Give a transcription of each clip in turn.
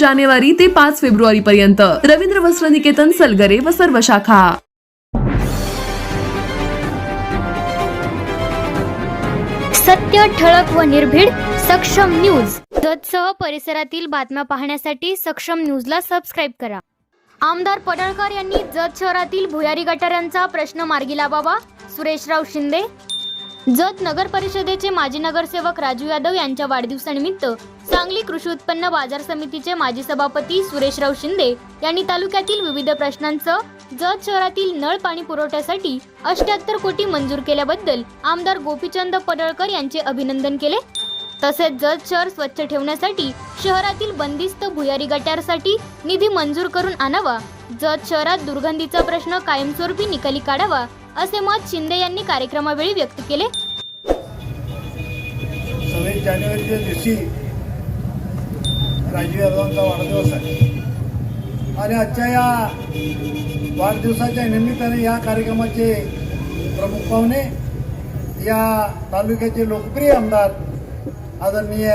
जानेवारी ते पाच फेब्रुवारी पर्यंत रवींद्र वस्त्र निकेतन सलगरे व सर्व शाखा. सत्य ठळक व निर्भीड सक्षम न्यूज. जतसह परिसरातील बातम्या पाहण्यासाठी सक्षम न्यूजला सबस्क्राईब करा. आमदार पडळकर यांनी जत शहरातील भुयारी गटारांचा प्रश्न मार्गी लावावा. सुरेशराव शिंदे जत नगर परिषदेचे माजी नगरसेवक राजू यादव यांच्या वाढदिवसानिमित्त सांगली कृषी उत्पन्न बाजार समितीचे माजी सभापती सुरेशराव शिंदे यांनी तालुक्यातील विविध प्रश्नांचं जत शहरातील नळ पाणी पुरवठ्यासाठी अष्ट्याहत्तर कोटी मंजूर केल्याबद्दल आमदार गोपीचंद पडळकर यांचे अभिनंदन केले. तसेच जत शहर स्वच्छ ठेवण्यासाठी शहरातील बंदिस्त भुयारी गटारसाठी निधी मंजूर करून आणावा. जत शहरात दुर्गंधीचा प्रश्न कायमस्वरूपी निकाली काढावा. असे मत शिंदे यांनी कार्यक्रमावेळी व्यक्त केले. सव्वीस जानेवारीच्या दिवशी राजीव यादवांचा वाढदिवस आहे. आणि आजच्या या वाढदिवसाच्या निमित्ताने या कार्यक्रमाचे प्रमुख पाहुणे या तालुक्याचे लोकप्रिय आमदार आदरणीय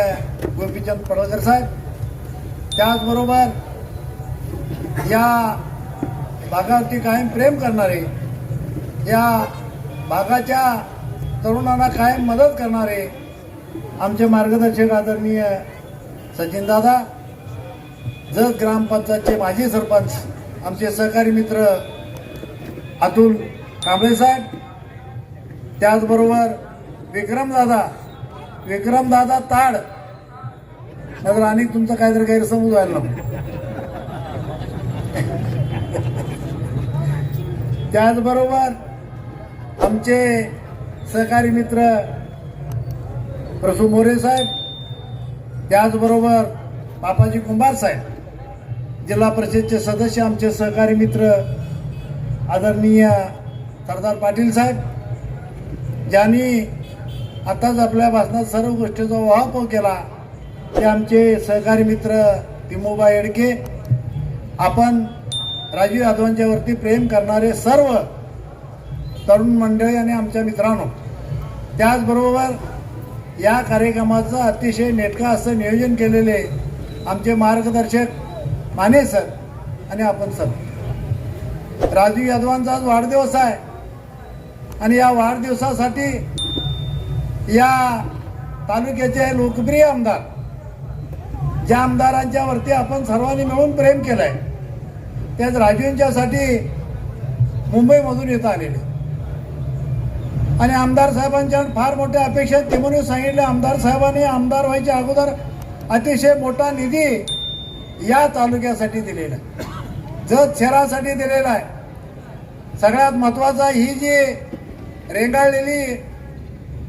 गोपीचंद पडळकर साहेब. त्याचबरोबर या भागावरती कायम प्रेम करणारे या भागाच्या तरुणांना कायम मदत करणारे आमचे मार्गदर्शक आदरणीय सचिनदादा जत ग्रामपंचायतचे माजी सरपंच आमचे सहकारी मित्र अतुल कांबळेसाहेब त्याचबरोबर विक्रमदादा विक्रमदादा ताड. नंतर आणि तुमचं काहीतरी गैरसमज व्हायला नको त्याचबरोबर आमचे सहकारी मित्र प्रसू मोरे साहेब त्याचबरोबर बापाजी कुंभार साहेब जिल्हा परिषदचे सदस्य आमचे सहकारी मित्र आदरणीय सरदार पाटील साहेब ज्यांनी आताच आपल्या भाषणात सर्व गोष्टीचा उहापोह केला ते आमचे सहकारी मित्र तिमोबा येडके आपण राजीव यादवांच्यावरती प्रेम करणारे सर्व तरुण मंडळी आणि आमच्या मित्रांनो त्याचबरोबर या कार्यक्रमाचं अतिशय नेटकं असं नियोजन केलेले आमचे मार्गदर्शक माने सर आणि आपण सर. राजू यादवांचा आज वाढदिवस आहे. आणि या वाढदिवसासाठी या तालुक्याचे लोकप्रिय आमदार ज्या आमदारांच्या वरती आपण सर्वांनी मिळून प्रेम केलंय त्याच राजूंच्यासाठी मुंबईमधून येता आलेले. आणि आमदार साहेबांच्या फार मोठ्या अपेक्षा आहेत. ते म्हणून सांगितले आमदार साहेबांनी आमदार व्हायच्या अगोदर अतिशय मोठा निधी या तालुक्यासाठी दिलेला जत शहरासाठी दिलेला आहे सगळ्यात महत्त्वाचा ही जी रेंगाळलेली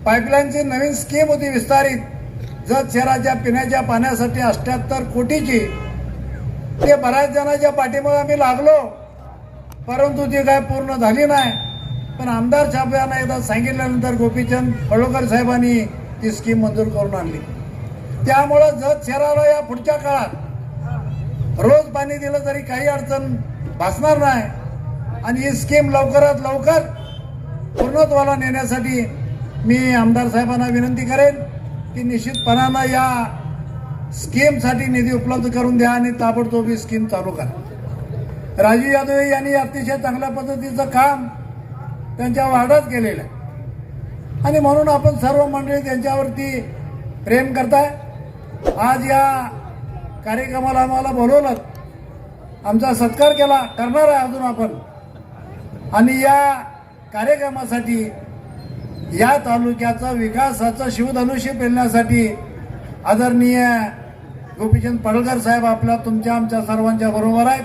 पाईपलाईनची नवीन स्कीम होती विस्तारित जत शहराच्या पिण्याच्या पाण्यासाठी अष्ट्याहत्तर कोटीची ते बऱ्याच जणांच्या पाठीमागे आम्ही लागलो परंतु ती काय पूर्ण झाली नाही पण आमदार छाप्यांना एकदा सांगितल्यानंतर गोपीचंद पडोकर साहेबांनी ती स्कीम मंजूर करून आणली. त्यामुळं जत शहराला या पुढच्या काळात रोज पाणी दिलं तरी काही अडचण भासणार नाही. आणि ही स्कीम लवकरात लवकर पूर्णत्वाला नेण्यासाठी मी आमदार साहेबांना विनंती करेन की निश्चितपणानं या स्कीमसाठी निधी उपलब्ध करून द्या आणि ताबडतोब ही स्कीम चालू करा. राजीव यादव यांनी अतिशय चांगल्या पद्धतीचं काम त्यांच्या वाढत गेलेल्या आहे. आणि म्हणून आपण सर्व मंडळी त्यांच्यावरती प्रेम करताय. आज या कार्यक्रमाला आम्हाला बोलवलं. आमचा सत्कार केला. करणार आहे अजून आपण. आणि या कार्यक्रमासाठी या तालुक्याचा विकासाचा शिवधनुष्य पेलण्यासाठी आदरणीय गोपीचंद पडळकर साहेब आपल्या तुमच्या आमच्या सर्वांच्या बरोबर आहेत.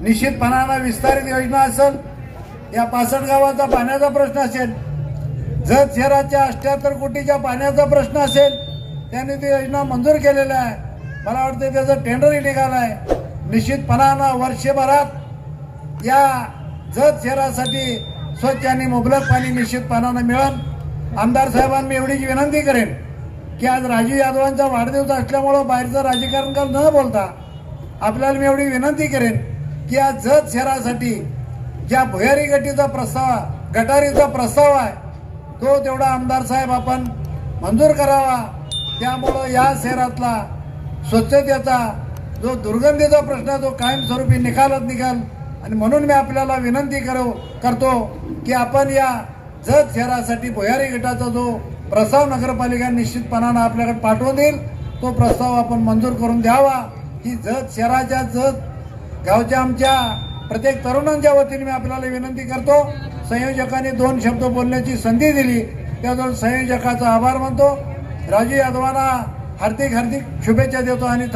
निश्चितपणानं विस्तारित योजना असेल. या पासष्ट गावाचा पाण्याचा प्रश्न असेल जत शहराच्या अष्ट्याहत्तर कोटीच्या पाण्याचा प्रश्न असेल त्यांनी ती योजना मंजूर केलेल्या आहे. मला वाटतं त्याचं टेंडरही निघालं आहे. निश्चितपणानं वर्षभरात या जत शहरासाठी स्वच्छ आणि मुबलक पाणी निश्चितपणानं मिळेल. आमदार साहेबांना मी एवढीच विनंती करेन की आज राजू यादवांचा वाढदिवस असल्यामुळं बाहेरचं राजकारण न बोलता आपल्याला मी एवढी विनंती करेन की आज जत शहरासाठी ज्या भुयारी गटीचा प्रस्ताव गटारीचा प्रस्ताव आहे तो तेवढा आमदार साहेब आपण मंजूर करावा. त्यामुळं या शहरातला स्वच्छतेचा जो दुर्गंधीचा प्रश्न आहे तो कायमस्वरूपी निकालत निघाल. आणि म्हणून मी आपल्याला विनंती करू करतो की आपण या जत शहरासाठी भुयारी गटाचा जो प्रस्ताव नगरपालिका निश्चितपणानं आपल्याकडे पाठवून देईल तो प्रस्ताव आपण मंजूर करून द्यावा. ही जत शहराच्या जत गावच्या आमच्या प्रत्येक तरुणांच्या वतीने मी आपल्याला विनंती करतो संयोजकांनी दोन शब्द बोलण्याची संधी दिली. त्याबद्दल संयोजकाचा आभार मानतो. राजू यादवांना हार्दिक हार्दिक शुभेच्छा देतो आणि